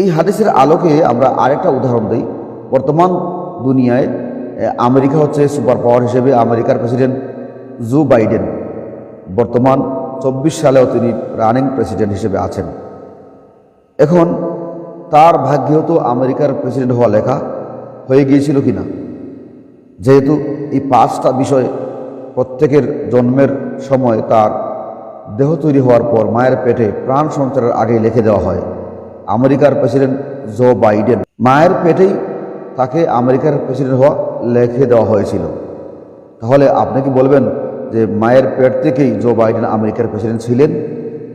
এই হাদিসের আলোকে আমরা আরেকটা উদাহরণ দিই। বর্তমান দুনিয়ায় আমেরিকা হচ্ছে সুপার পাওয়ার হিসেবে আমেরিকার প্রেসিডেন্ট জো বাইডেন। বর্তমান চব্বিশ সালেও তিনি রানিং প্রেসিডেন্ট হিসেবে আছেন। এখন তার ভাগ্যেও তো আমেরিকার প্রেসিডেন্ট হওয়া লেখা হয়ে গিয়েছিল কি না যেহেতু এই পাঁচটা বিষয় প্রত্যেকের জন্মের সময় তার দেহ তৈরি হওয়ার পর মায়ের পেটে প্রাণ সঞ্চারের আগে লিখে দেওয়া হয়। আমেরিকার প্রেসিডেন্ট জো বাইডেন। মায়ের পেটেই তাকে আমেরিকার প্রেসিডেন্ট হওয়া লেখে দেওয়া হয়েছিল। তাহলে আপনি কি বলবেন যে মায়ের পেট থেকেই জো বাইডেন আমেরিকার প্রেসিডেন্ট ছিলেন?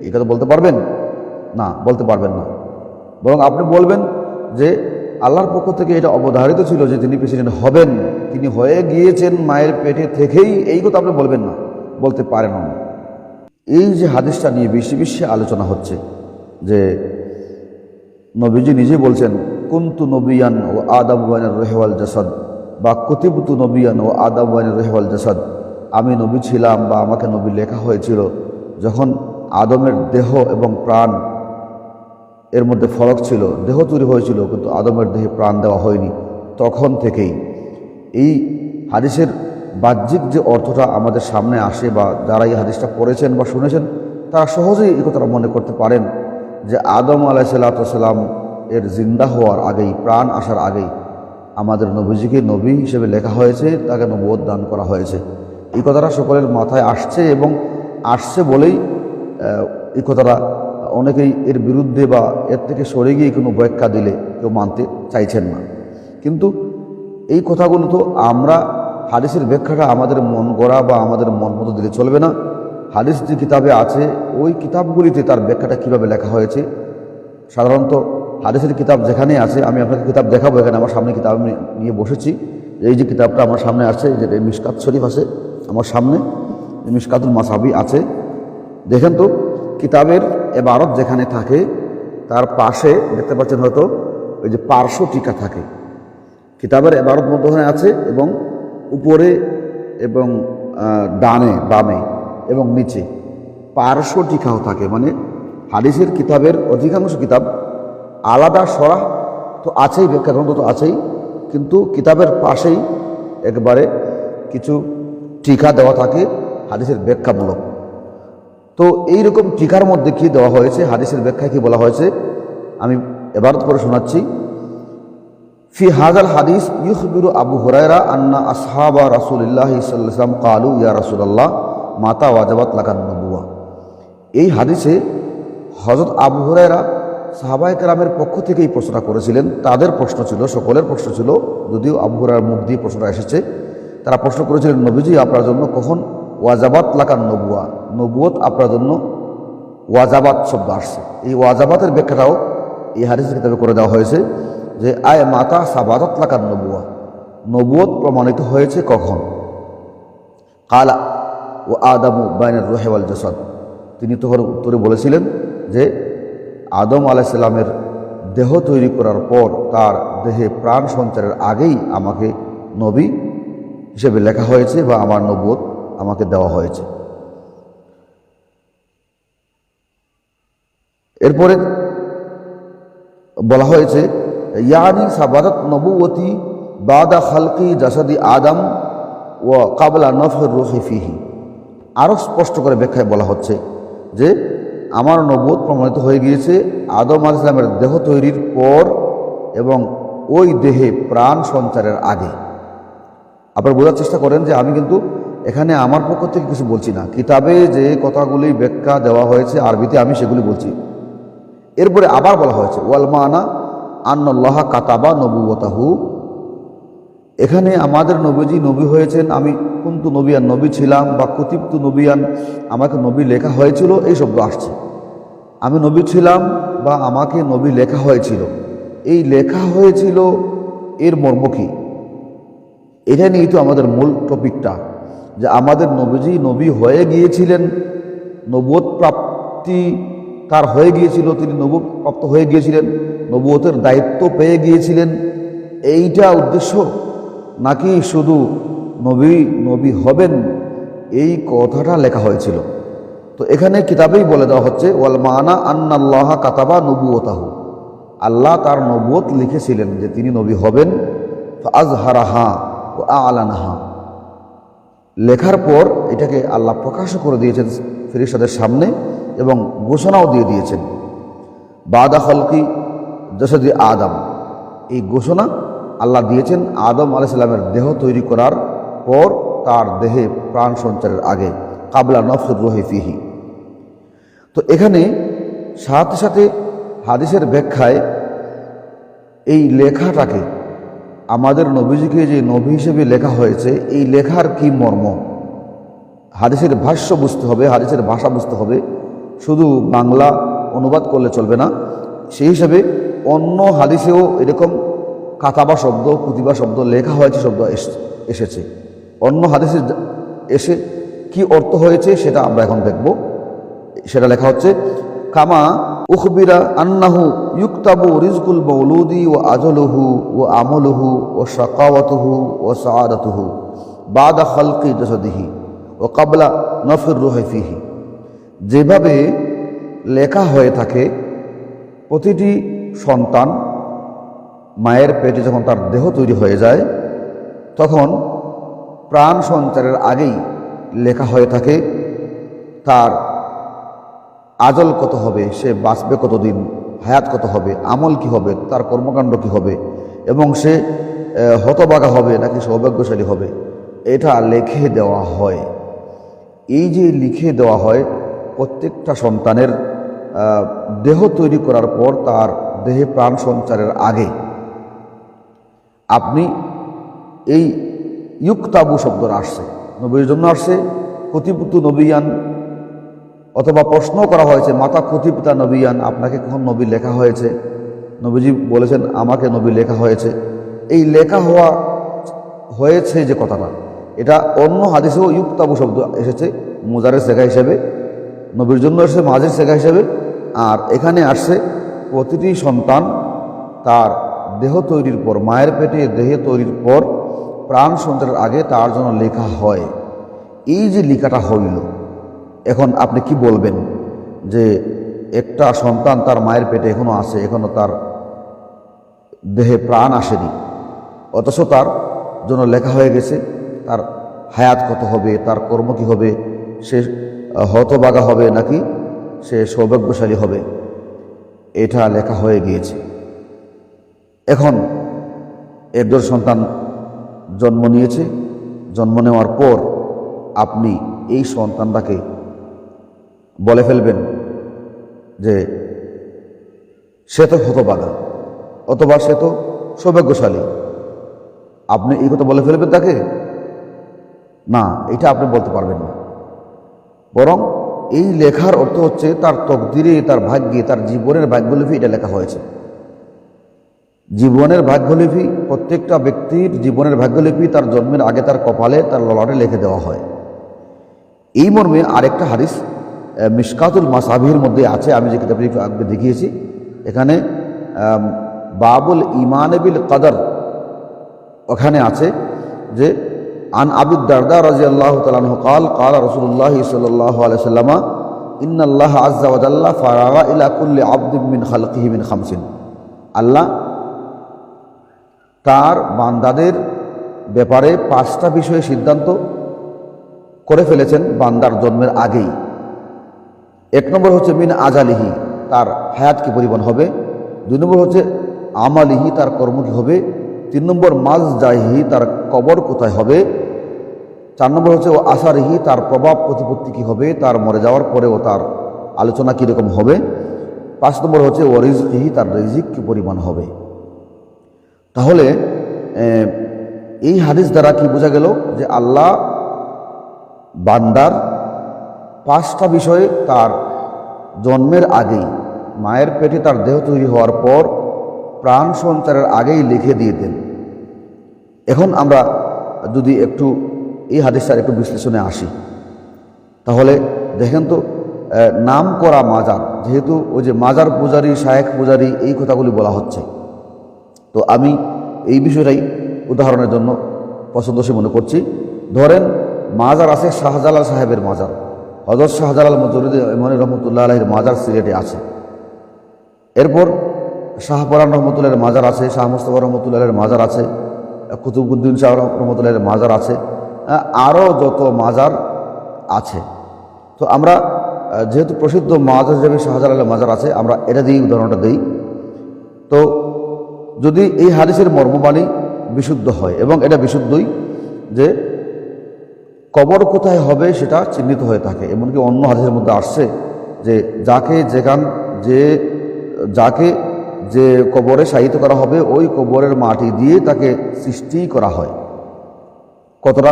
এই কথা বলতে পারবেন? না, বলতে পারবেন না। বরং আপনি বলবেন যে আল্লাহর পক্ষ থেকে এটা অবধারিত ছিল যে তিনি প্রেসিডেন্ট হবেন। তিনি হয়ে গিয়েছেন মায়ের পেটে থেকেই। এই কথা আপনি বলবেন না, বলতে পারেন না। এই যে হাদিসটা নিয়ে বেশি বেশি আলোচনা হচ্ছে যে নবীজি নিজে বলছেন, কুন্তু নবিয়ান ও আদম ওয়ানের রহেওয়াল জাসাদ বা কতিবতু নবিয়ান ও আদম ওয়ানের রহেওয়াল জাসাদ। আমি নবী ছিলাম বা আমাকে নবী লেখা হয়েছিল। যখন আদমের দেহ এবং প্রাণ এর মধ্যে ফরক ছিল, দেহ তৈরি হয়েছিল, কিন্তু আদমের দেহে প্রাণ দেওয়া হয়নি। তখন থেকেই এই হাদিসের বাহ্যিক যে অর্থটা আমাদের সামনে আসে বা যারা এই হাদিসটা পড়েছেন বা শুনেছেন, তারা সহজেই এই কথাটা মনে করতে পারেন। যে আদম আলাইসাল্লাম এর জিন্দা হওয়ার আগেই, প্রাণ আসার আগেই আমাদের নবীজিকে নবী হিসেবে লেখা হয়েছে, তাকে নবোধ দান করা হয়েছে। এই কথাটা সকলের মাথায় আসছে এবং আসছে বলেই এই কথাটা অনেকেই এর বিরুদ্ধে বা এর থেকে সরে গিয়ে কোনো ব্যাখ্যা দিলে কেউ মানতে চাইছেন না। কিন্তু এই কথাগুলো তো আমরা, হাদিসের ব্যাখ্যাটা আমাদের মন গড়া বা আমাদের মন মতো দিলে চলবে না। হাদিস যে কিতাবে আছে, ওই কিতাবগুলিতে তার ব্যাখ্যাটা কীভাবে লেখা হয়েছে? সাধারণত হাদিসের কিতাব যেখানে আছে, আমি আপনাকে কিতাব দেখাবো, এখানে আমার সামনে কিতাব আমি নিয়ে বসেছি। এই যে কিতাবটা আমার সামনে আছে যে মিসকাত শরীফ আছে, আমার সামনে মিসকাতুল মাসাবি আছে। দেখেন তো, কিতাবের এবারত যেখানে থাকে, তার পাশে দেখতে পাচ্ছেন হয়তো, ওই যে পার্শ্ব টিকা থাকে। কিতাবের এবারত মধ্যখানে আছে এবং উপরে এবং ডানে, বামে। এবং নিচে। পার্শ্ব টিকাও থাকে মানে হাদিসের কিতাবের অধিকাংশ কিতাব আলাদা সরা তো আছেই, ব্যাখ্যা গ্রন্থ তো আছেই, কিন্তু কিতাবের পাশেই একবারে কিছু টিকা দেওয়া থাকে হাদিসের ব্যাখ্যামূলক। তো এই রকম টিকার মধ্যে কি দেওয়া হয়েছে, হাদিসের ব্যাখ্যায় কি বলা হয়েছে, আমি এবারত করে শোনাচ্ছি। ফি হাজাল হাদিস ইউখবিরু আবু হুরায়রা আন্না আসহাবা রাসূলুল্লাহ সাল্লাল্লাহু কালু ইয়া রাসূলুল্লাহ। মাতা ওয়াজাবাত লাকান নবুয়া। এই হাদিসে হজরত আবু হুরায়রা সাহাবায়ে কেরামের পক্ষ থেকেই প্রশ্নটা করেছিলেন। তাদের প্রশ্ন ছিল, সকলের প্রশ্ন ছিল, যদিও আবু হুরার মুখ দিয়ে প্রশ্নটা এসেছে, তারা প্রশ্ন করেছিলেন, নবীজি, আপনার জন্য কখন ওয়াজাবাত লাকান নবুয়া? নবুয়ত আপনার জন্য ওয়াজাবাত শব্দ আসছে। এই ওয়াজাবাতের ব্যাখ্যাটাও এই হাদিসের কিতাবে করে দেওয়া হয়েছে যে, আয় মাতা সাবাদত লাকার নবুয়া। নবুয়ত প্রমাণিত হয়েছে কখন? কালা ও আদামু বাইনের রোহেওয়াল জাসাদ। তিনি তখন উত্তরে বলেছিলেন যে, আদম আলাইসাল্লামের দেহ তৈরি করার পর তার দেহে প্রাণ সঞ্চারের আগেই আমাকে নবী হিসেবে লেখা হয়েছে বা আমার নবুয়ত আমাকে দেওয়া হয়েছে। এরপরে বলা হয়েছে, ইয়ানি সাবাদত নবুয়তি বাদা খালকি জাসাদি আদম ও কাবলা নফের রুহি ফিহি। আরও স্পষ্ট করে ব্যাখ্যায় বলা হচ্ছে যে আমার নবুত প্রমাণিত হয়ে গিয়েছে, আদম আল ইসলামের দেহ তৈরির পর এবং ওই দেহে প্রাণ সঞ্চারের আগে। আপনারা বোঝার চেষ্টা করেন যে আমি কিন্তু এখানে আমার পক্ষ থেকে কিছু বলছি না। কিতাবে যে কথাগুলি ব্যাখ্যা দেওয়া হয়েছে, আরবিতে আমি সেগুলি বলছি। এরপরে আবার বলা হয়েছে ওয়ালমানা আন্নল্লাহ কাতাবা নবুবতাহু এখানে আমাদের নবীজি নবী হয়েছেন, আমি কিন্তু নবিয়ান নবী ছিলাম বা কুতিপ্তু নবিয়ান, আমাকে নবী লেখা হয়েছিল, এই শব্দ আসছে। আমি নবী ছিলাম বা আমাকে নবী লেখা হয়েছিল। এই লেখা হয়েছিল, এর মর্ম কী? এটা নিয়েই তো আমাদের মূল টপিকটা, যে আমাদের নবীজি নবী হয়ে গিয়েছিলেন নবোধ প্রাপ্তি তার হয়ে গিয়েছিল, তিনি নবুত প্রাপ্ত হয়ে গিয়েছিলেন, নবুয়তের দায়িত্ব পেয়ে গিয়েছিলেন। এইটা উদ্দেশ্য নাকি শুধু নবী নবী হবেন? এই কথাটা লেখা হয়েছিল। তো এখানে কিতাবেই বলে দেওয়া হচ্ছে, ওয়াল মানা আন্নাল্লাহ কাতাবা নবুয়তাহু আল্লাহ তার নবত লিখেছিলেন যে তিনি নবী হবেন। আজ হারাহা ও আলানহা। লেখার পর এটাকে আল্লাহ প্রকাশও করে দিয়েছেন ফেরিস্তাদের সামনে এবং ঘোষণাও দিয়ে দিয়েছেন। বাদা হলকি যশদি আদম। এই ঘোষণা আল্লাহ দিয়েছেন আদম আলাইসাল্লামের দেহ তৈরি করার পর তার দেহে প্রাণ সঞ্চারের আগে, কাবলা নফসুর রহি ফিহি। তো এখানে সাথে সাথে হাদিসের ব্যাখ্যায় এই লেখাটাকে আমাদের নবীজিকে যে নবী হিসেবে লেখা হয়েছে, এই লেখার কি মর্ম? হাদিসের ভাষ্য বুঝতে হবে, হাদিসের ভাষা বুঝতে হবে। শুধু বাংলা অনুবাদ করলে চলবে না। সেই হিসাবে অন্য হাদিসেও এরকম কাতাবা শব্দ, কুতিবা শব্দ, লেখা হয়েছে শব্দ এস- এসেছে। অন্য হাদিসে এসে কি অর্থ হয়েছে সেটা আমরা এখন দেখব। সেটা লেখা হচ্ছে, কামা উখবিরা আন্নাহু ইউক্তাবু রিজকুল মৌলুদি ও আজলুহু ও আমলুহু ও শাকাওয়াতুহু ও সাআদাতুহু বাদা খালকি জসদিহি ও কাবলা নফির রুহেফিহি যেভাবে লেখা হয়ে থাকে, প্রতিটি সন্তান মায়ের পেটে যখন তার দেহ তৈরি হয়ে যায়, তখন প্রাণ সঞ্চারের আগেই লেখা হয়ে থাকে, তার আজল কত হবে, সে বাঁচবে কতদিন, হায়াত কত হবে, আমল কি হবে, তার কর্মকাণ্ড কি হবে, এবং সে হতবাগা হবে নাকি সৌভাগ্যশালী হবে, এটা লিখে দেওয়া হয়। এই যে লিখে দেওয়া হয়, প্রত্যেকটা সন্তানের দেহ তৈরি করার পর তার দেহে প্রাণ সঞ্চারের আগে আপনি এই ইউক্তাবু শব্দটা আসছে, নবীর জন্য আসছে কতিপুতু নবীয়ান অথবা প্রশ্ন করা হয়েছে, মাতা কতিপিতা নবীয়ান, আপনাকে কখন নবী লেখা হয়েছে? নবীজি বলেছেন, আমাকে নবী লেখা হয়েছে। এই লেখা হওয়া হয়েছে যে কথাটা, এটা অন্য হাদিসেও ইউক্তাবু শব্দ এসেছে, মোজারের শেখা হিসেবে, নবীর জন্য এসেছে, মাঝের শেখা হিসেবে, আর এখানে আসছে, প্রতিটি সন্তান তার দেহ তৈরির পর, মায়ের পেটে দেহে তৈরির পর, প্রাণ সঞ্চারের আগে তার জন্য লেখা হয়। এই যে লেখাটা হইল, এখন আপনি কি বলবেন যে একটা সন্তান তার মায়ের পেটে এখনও আছে, এখনও তার দেহে প্রাণ আসেনি, অথচ তার জন্য লেখা হয়ে গেছে, তার হায়াত কত হবে, তার কর্ম কী হবে, সে হতবাগা হবে নাকি সে সৌভাগ্যশালী হবে, এটা লেখা হয়ে গিয়েছে। এখন একজন সন্তান জন্ম নিয়েছে। জন্ম নেওয়ার পর আপনি এই সন্তানটাকে বলে ফেলবেন যে, সে তো হতবাগা অথবা সে তো সৌভাগ্যশালী। আপনি এই কথা বলে ফেলবেন তাকে? না, এটা আপনি বলতে পারবেন না। বরং এই লেখার অর্থ হচ্ছে তার তকদিরে, তার ভাগ্যে, তার জীবনের ভাগ্যলিপি এটা লেখা হয়েছে। জীবনের ভাগ্যলিপি প্রত্যেকটা ব্যক্তির জীবনের ভাগ্যলিপি তার জন্মের আগে তার কপালে তার ললাটে লিখে দেওয়া হয়। এই মর্মে আরেকটা হাদিস আহ, মিশকাতুল মাসাবির মধ্যে আছে আমি যে কিতাবটি আগে দেখিয়েছি। এখানে বাবুল ইমানবিল কাদার ওখানে আছে যে আন আবিদ দারদা রাজি আল্লাহ তালাহ কাল রসুল্লাহ সাল্লাহ আলাইসাল্লামা ইন্নআল্লাহ আজ্জা ওয়াজাল্লাহ ফারাগা ইলা কুল্লি খালকিহি মিন খামসিন। আল্লাহ তার বান্দাদের ব্যাপারে পাঁচটা বিষয়ে সিদ্ধান্ত করে ফেলেছেন বান্দার জন্মের আগেই। এক নম্বর হচ্ছে মিন আজালিহি, তার হায়াত কি পরিমাণ হবে? দুই নম্বর হচ্ছে আমালিহি, তার কর্ম কি হবে? তিন নম্বর মাজ জাহিহি তার কবর কোথায় হবে? চার নম্বর হচ্ছে ও আসারিহি, তার প্রভাব প্রতিপত্তি কী হবে? তার মরে যাওয়ার পরেও তার আলোচনা কীরকম হবে? পাঁচ নম্বর হচ্ছে ও রিজকিহি তার রিজিক কী পরিমাণ হবে? তাহলে এই হাদিস দ্বারা কি বোঝা গেল যে আল্লাহ বান্দার পাঁচটা বিষয়ে তার জন্মের আগেই, মায়ের পেটে তার দেহ তৈরি হওয়ার পর প্রাণ সঞ্চারের আগেই লিখে দিয়ে দেন। এখন আমরা যদি একটু এই হাদিসটার একটু বিশ্লেষণে আসি, তাহলে দেখেন তো নাম করা মাজার, যেহেতু ওই যে মাজার পূজারি শায়েক পূজারি এই কথাগুলি বলা হচ্ছে। তো আমি এই বিষয়টাই উদাহরণের জন্য পছন্দসী মনে করছি। ধরেন মাজার আছে শাহজালাল সাহেবের মাজার। হজরত শাহজালাল মজরুদ ইমানি রহমতুল্লাহ আলহের মাজার সিলেটে আছে। এরপর শাহপরান রহমতুল্লাহের মাজার আছে, শাহ মুস্তফা রহমতুল্লাহের মাজার আছে কুতুবুদ্দিন শাহ রহমতুল্লাহের মাজার আছে আরও যত মাজার আছে। তো আমরা যেহেতু প্রসিদ্ধ মাজার হিসেবে শাহজালালের মাজার আছে, আমরা এটা দিয়েই উদাহরণটা দিই। তো যদি এই হাদিসের মর্মবাণী বিশুদ্ধ হয়, এবং এটা বিশুদ্ধই যে কবর কোথায় হবে সেটা চিহ্নিত হয়ে থাকে, এমনকি অন্য হাদিসের মধ্যে আসছে যে যাকে যেখান যে, যাকে যে কবরে শায়িত করা হবে, ওই কবরের মাটি দিয়ে তাকে সৃষ্টি করা হয়। কতটা?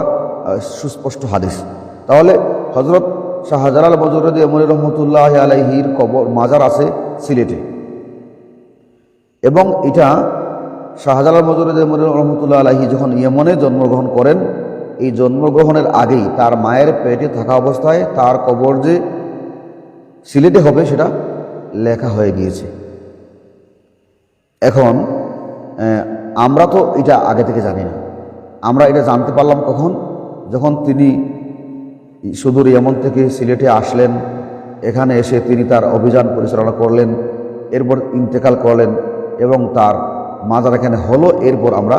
সুস্পষ্ট হাদিস। তাহলে হজরত শাহজালাল বজরদ এমন রহমতুল্লাহ আলাইহির কবর, মাজার আছে সিলেটে। এবং এটা শাহজালাল মজরুদ এমন রহমতুল্লাহ আলাহি যখন ইয়েমনে জন্মগ্রহণ করেন, এই জন্মগ্রহণের আগেই তার মায়ের পেটে থাকা অবস্থায় তার কবর যে সিলেটে হবে সেটা লেখা হয়ে গিয়েছে। এখন আমরা তো এটা আগে থেকে জানি না। আমরা এটা জানতে পারলাম কখন? যখন তিনি সুদূর ইয়েমন থেকে সিলেটে আসলেন, এখানে এসে তিনি তার অভিযান পরিচালনা করলেন, এরপর ইন্তেকাল করলেন এবং তার মাজার এখানে হলো, এরপর আমরা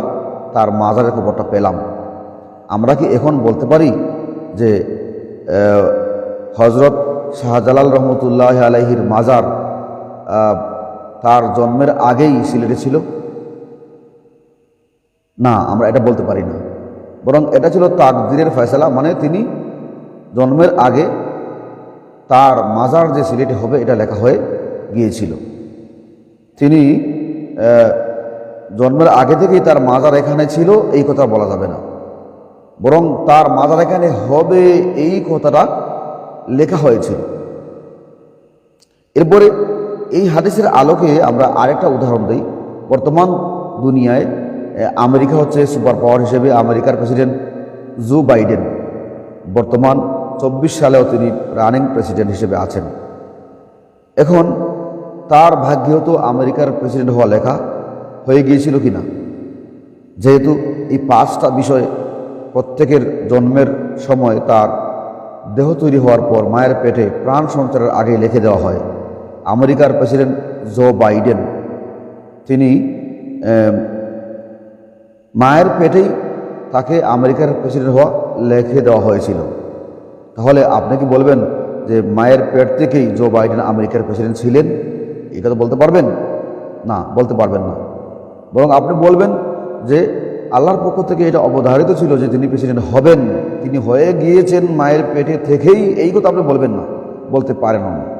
তার মাজারের খবরটা পেলাম। আমরা কি এখন বলতে পারি যে হজরত শাহজালাল রহমতুল্লাহ আলাইহির মাজার তার জন্মের আগেই সিলেটে ছিল? না, আমরা এটা বলতে পারি না। বরং এটা ছিল তাকদিরের ফয়সলা মানে তিনি জন্মের আগে তার মাজার যে সিলেটে হবে, এটা লেখা হয়ে গিয়েছিল। তিনি জন্মের আগে থেকেই তার মাজার এখানে ছিল, এই কথা বলা যাবে না। বরং তার মাজার এখানে হবে এই কথাটা লেখা হয়েছিল। এরপরে এই হাদিসের আলোকে আমরা আরেকটা উদাহরণ দিই। বর্তমান দুনিয়ায় আমেরিকা হচ্ছে সুপার পাওয়ার হিসেবে আমেরিকার প্রেসিডেন্ট জো বাইডেন। বর্তমান চব্বিশ সালেও তিনি রানিং প্রেসিডেন্ট হিসেবে আছেন। এখন তার ভাগ্যেও তো আমেরিকার প্রেসিডেন্ট হওয়া লেখা। হয়ে গিয়েছিল কি না যেহেতু এই পাঁচটা বিষয় প্রত্যেকের জন্মের সময় তার দেহ তৈরি হওয়ার পর মায়ের পেটে প্রাণ সঞ্চারের আগে লিখে দেওয়া হয়। আমেরিকার প্রেসিডেন্ট জো বাইডেন, তিনি মায়ের পেটেই তাকে আমেরিকার প্রেসিডেন্ট হওয়া লিখে দেওয়া হয়েছিল। তাহলে আপনি কি বলবেন যে মায়ের পেট থেকেই জো বাইডেন আমেরিকার প্রেসিডেন্ট ছিলেন? এটা তো বলতে পারবেন? না, বলতে পারবেন না। বরং আপনি বলবেন যে আল্লাহর পক্ষ থেকে এটা অবধারিত ছিল যে তিনি প্রেসিডেন্ট হবেন, তিনি হয়ে গিয়েছেন মায়ের পেটে থেকেই। এই কথা আপনি বলবেন না, বলতে পারেন না।